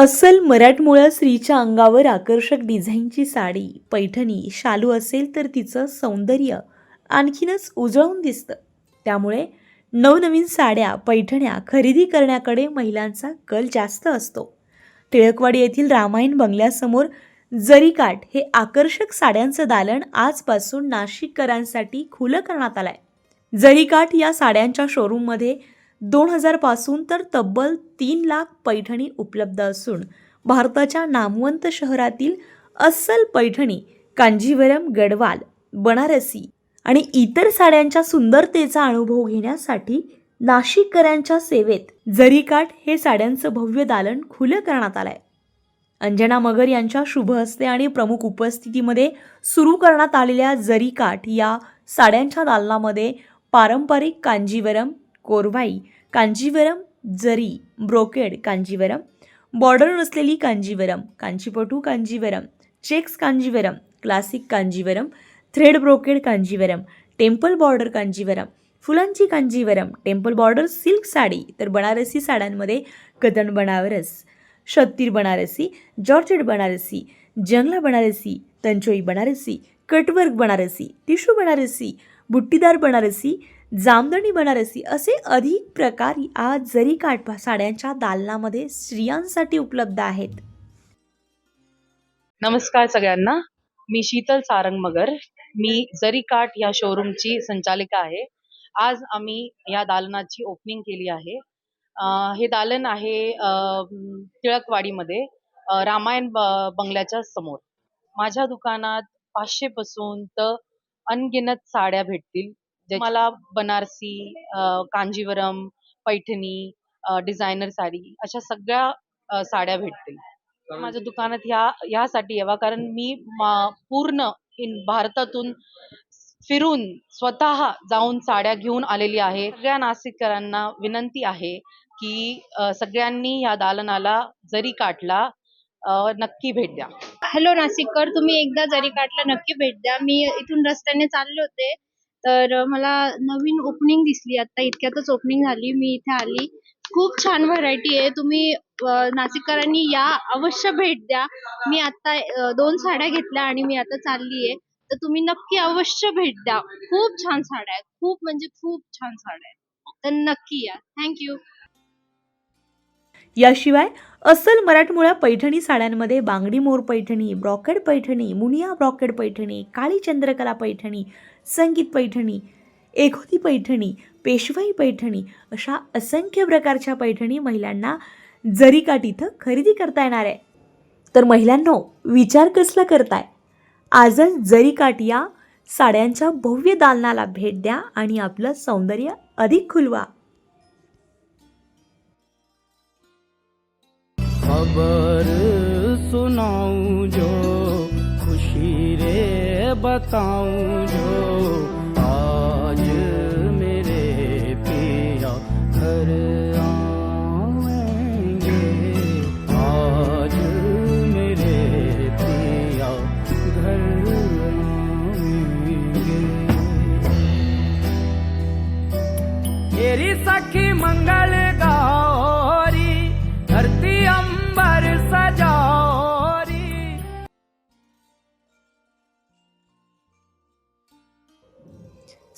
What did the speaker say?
अस्सल मराठमोळ्या स्त्रीच्या अंगावर आकर्षक डिझाईनची साडी पैठणी शालू असेल तर तिचं सौंदर्य आणखीनच उजळून दिसतं. त्यामुळे नवनवीन साड्या पैठण्या खरेदी करण्याकडे महिलांचा कल जास्त असतो. टिळकवाडी येथील रामायण बंगल्यासमोर जरीकाठ हे आकर्षक साड्यांचं दालन आजपासून नाशिककरांसाठी खुलं करण्यात आलं आहे जरीकाठ या साड्यांच्या शोरूममध्ये दोन हजारपासून तर तब्बल तीन लाख पैठणी उपलब्ध असून भारताच्या नामवंत शहरातील अस्सल पैठणी कांजीवरम गडवाल बनारसी आणि इतर साड्यांच्या सुंदरतेचा अनुभव घेण्यासाठी नाशिककरांच्या सेवेत जरीकाठ हे साड्यांचं भव्य दालन खुलं करण्यात आलंय. अंजना मगर यांच्या शुभ हस्ते आणि प्रमुख उपस्थितीमध्ये सुरू करण्यात आलेल्या जरीकाठ या साड्यांच्या दालनामध्ये पारंपरिक कांजीवरम कोरवाई कांजीवरम जरी ब्रोकेड कांजीवरम बॉर्डर नसलेली Kanjivaram Kanchipattu Kanjivaram checks Kanjivaram classic Kanjivaram thread brocade Kanjivaram temple border Kanjivaram फुलांची Kanjivaram temple border silk sari तर बनारसी साड्यांमध्ये कदन बनारस शत्तीर बनारसी जॉर्जेट बनारसी जंगला बनारसी तंचोई बनारसी कटवर्क बनारसी टिशू बनारसी बुट्टीदार बनारसी जामदणी बनारसी असे अधिक प्रकार आज जरी काठ साड्यांच्या दालनामध्ये स्त्रियांसाठी उपलब्ध आहेत. नमस्कार सगळ्यांना. मी शीतल सारंग मगर मी जरीकाठ या शोरूमची संचालिका आहे. आज आम्ही या दालनाची ओपनिंग केली आहे. हे दालन आहे टिळकवाडीमध्ये रामायण बंगल्याच्या समोर. माझ्या दुकानात पाचशे पासून तर अनगिनत साड्या भेटतील. मला बनारसी अं, कांजीवरम पैठणी डिझायनर साडी अशा सगळ्या अं, साड्या भेटतील. माझ्या दुकानात ह्या ह्यासाठी यावा कारण मी मा- पूर्ण इन भारतातून फिरून स्वतः जाऊन साड्या घेऊन आलेली आहे. सगळ्या नाशिककरांना विनंती आहे की अ, सगळ्यांनी या दालनाला जरी काटला नक्की भेट द्या. हॅलो नाशिककर तुम्ही एकदा जरी काटला नक्की भेट द्या. मी इथून रस्त्याने चालले होते. तर मला नवीन ओपनिंग दिसली. आता इतक्यातच ओपनिंग झाली. मी इथे आली. खूप छान व्हरायटी आहे. तुम्ही नाशिककरांनी या अवश्य भेट द्या. मी आता दोन साड्या घेतल्या आणि मी आता चालली आहे तर तुम्ही नक्की अवश्य भेट द्या. खूप छान साड्या आहेत. खूप म्हणजे खूप छान साड्या आहेत. तर नक्की या. थँक्यू याशिवाय अस्सल मराठमोळ्या पैठणी साड्यांमध्ये बांगडी मोर पैठणी ब्रॉकेड पैठणी मुनिया ब्रॉकेड पैठणी काळी चंद्रकला पैठणी संगीत पैठणी एखोती पैठणी पेशवाई पैठणी अशा असंख्य प्रकारच्या पैठणी महिलांना जरीकाठ इथं खरेदी करता येणार आहे. तर महिलांनो विचार कसला करताय? आजच जरीकाठ या साड्यांच्या भव्य दालनाला भेट द्या आणि आपलं सौंदर्य अधिक खुलवा. खबर सुनाऊ जो बताऊं जो आज मेरे पिया घर आएंगे। आज मेरे पिया घर आएंगे। तेरी सखी मंगल गौरी धरती अंबर सजा